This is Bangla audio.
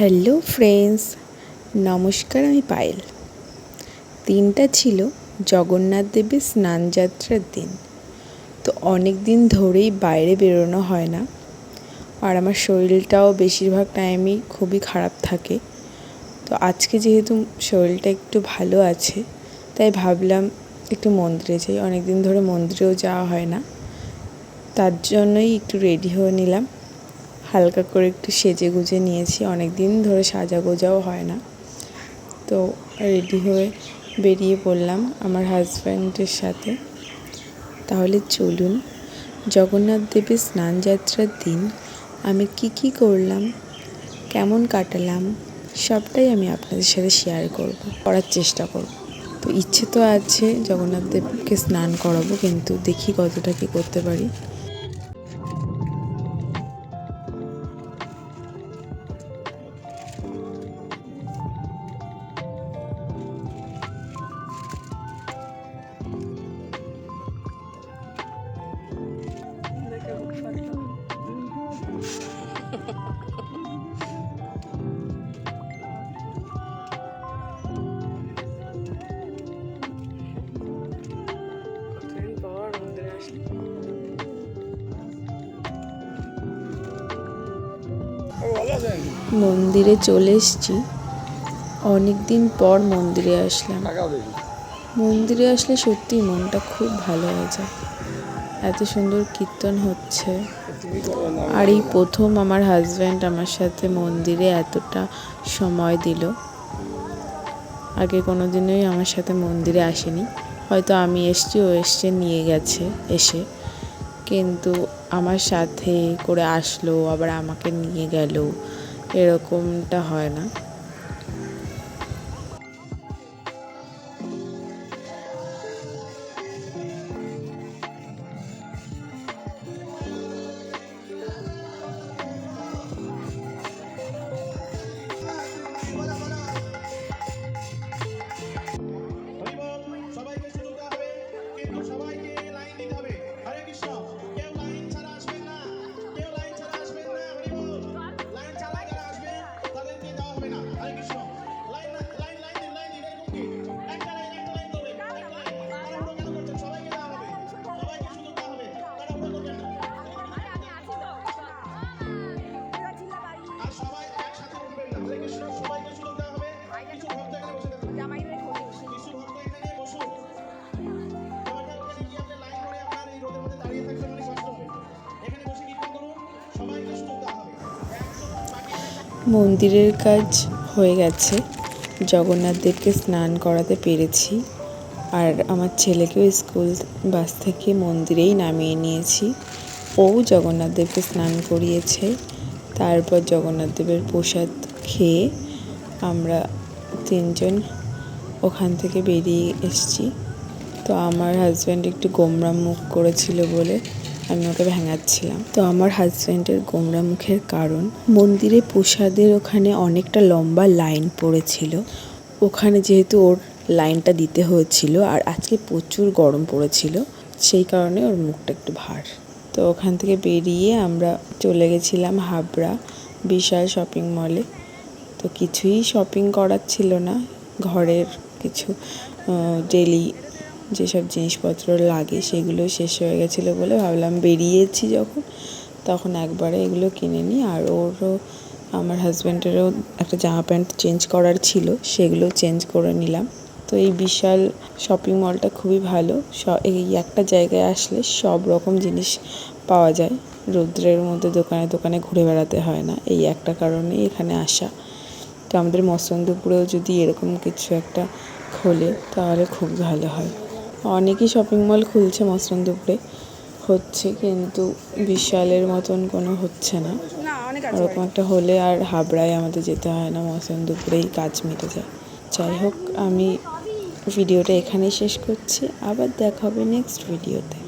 হ্যালো ফ্রেন্ডস, নমস্কার আমি পায়েল। দিনটা ছিল জগন্নাথ দেবের স্নানযাত্রার দিন। তো অনেক দিন ধরেই বাইরে বেরোনো হয় না। আর আমার শরীরটাও বেশিরভাগ টাইমই খুবই খারাপ থাকে। তো আজকে যেহেতু শরীরটা একটু ভালো আছে, তাই ভাবলাম একটু মন্দিরে যাই। অনেক দিন ধরে মন্দিরেও যাওয়া হয় না। তার জন্যই একটু রেডি হয়ে নিলাম। হালকা করে একটু সেজে গুজে নিয়েছি। অনেক দিন ধরে সাজা গোজাও হয় না। তো রেডি হয়ে বেরিয়ে পড়লাম আমার হাজব্যান্ডের সাথে। তাহলে চলুন, জগন্নাথ দেবের স্নান যাত্রার দিন আমি কি কি করলাম, কেমন কাটালাম, সবটাই আমি আপনাদের সাথে শেয়ার করব, করার চেষ্টা করব। তো ইচ্ছে তো আছে জগন্নাথ দেবকে স্নান করাবো, কিন্তু দেখি কতটা কি করতে পারি। মন্দিরে চলে এসেছি। অনেক দিন পর মন্দিরে আসলাম। মন্দিরে আসলে সত্যি মনটা খুব ভালো হয়ে যায়। এত সুন্দর কীর্তন হচ্ছে। আর এই প্রথম আমার হাজব্যান্ড আমার সাথে মন্দিরে এতটা সময় দিল। আগে কোনো দিনই আমার সাথে মন্দিরে আসেনি। হয়তো আমি এসছি, ও এসছে, নিয়ে গেছে, এসে। কিন্তু আমার সাথে করে আসলো আবার আমাকে নিয়ে গেল। এরকমটা হয় না। মন্দিরের কাজ হয়ে গেছে। জগন্নাথ দেবকে স্নান করাতে পেরেছি। আর আমার ছেলেকেও স্কুল বাস থেকে মন্দিরেই নামিয়ে নিয়েছি। ও জগন্নাথ দেবকে স্নান করিয়েছে। তারপর জগন্নাথ দেবের প্রসাদ খেয়ে আমরা তিনজন ওখান থেকে বেরিয়ে এসেছি। তো আমার হাজব্যান্ড একটু গোমরা মুখ করেছিল বলে আমি ওকে ভেঙাচ্ছিলাম। তো আমার হাজব্যান্ডের গোমরা মুখের কারণ, মন্দিরে প্রসাদের ওখানে অনেকটা লম্বা লাইন পড়েছিল। ওখানে যেহেতু ওর লাইনটা দিতে হয়েছিল আর আজকে প্রচুর গরম পড়েছিল, সেই কারণে ওর মুখটা একটু ভার। তো ওখান থেকে বেরিয়ে আমরা চলে গেছিলাম হাবড়া বিশাল শপিং মলে তো কিছুই শপিং করার ছিল না, ঘরের কিছু ডেলি যেসব জিনিসপত্র লাগে সেগুলো শেষ হয়ে গেছিল বলে ভাবলাম বেরিয়েছি যখন। তখন একবারে এগুলো কিনে নিই আর ওরও আমার হাজব্যান্ডেরও একটা জামা প্যান্ট চেঞ্জ করার ছিল, সেগুলো চেঞ্জ করে নিলাম। তো এই বিশাল শপিং মলটা খুবই ভালো। এই একটা জায়গায় আসলে সব রকম জিনিস পাওয়া যায়। রৌদ্রের মধ্যে দোকানে দোকানে ঘুরে বেড়াতে হয় না, এই একটা কারণেই এখানে আসা। তো আমাদের মসন্দপুরেও যদি এরকম কিছু একটা খোলে, তাহলে খুব ভালো হয়। অনেকই শপিং মল খুলছে মসন্দপুরে হচ্ছে কিন্তু বিশালের মতন কোনো হচ্ছে না। ওরকম একটা হলে আর হাবড়ায় আমাদের যেতে হয় না মসন্দপুরেই কাজ মিটে যায়। যাই হোক আমি ভিডিওটা এখানেই শেষ করছি। আবার দেখা হবে নেক্সট ভিডিওতে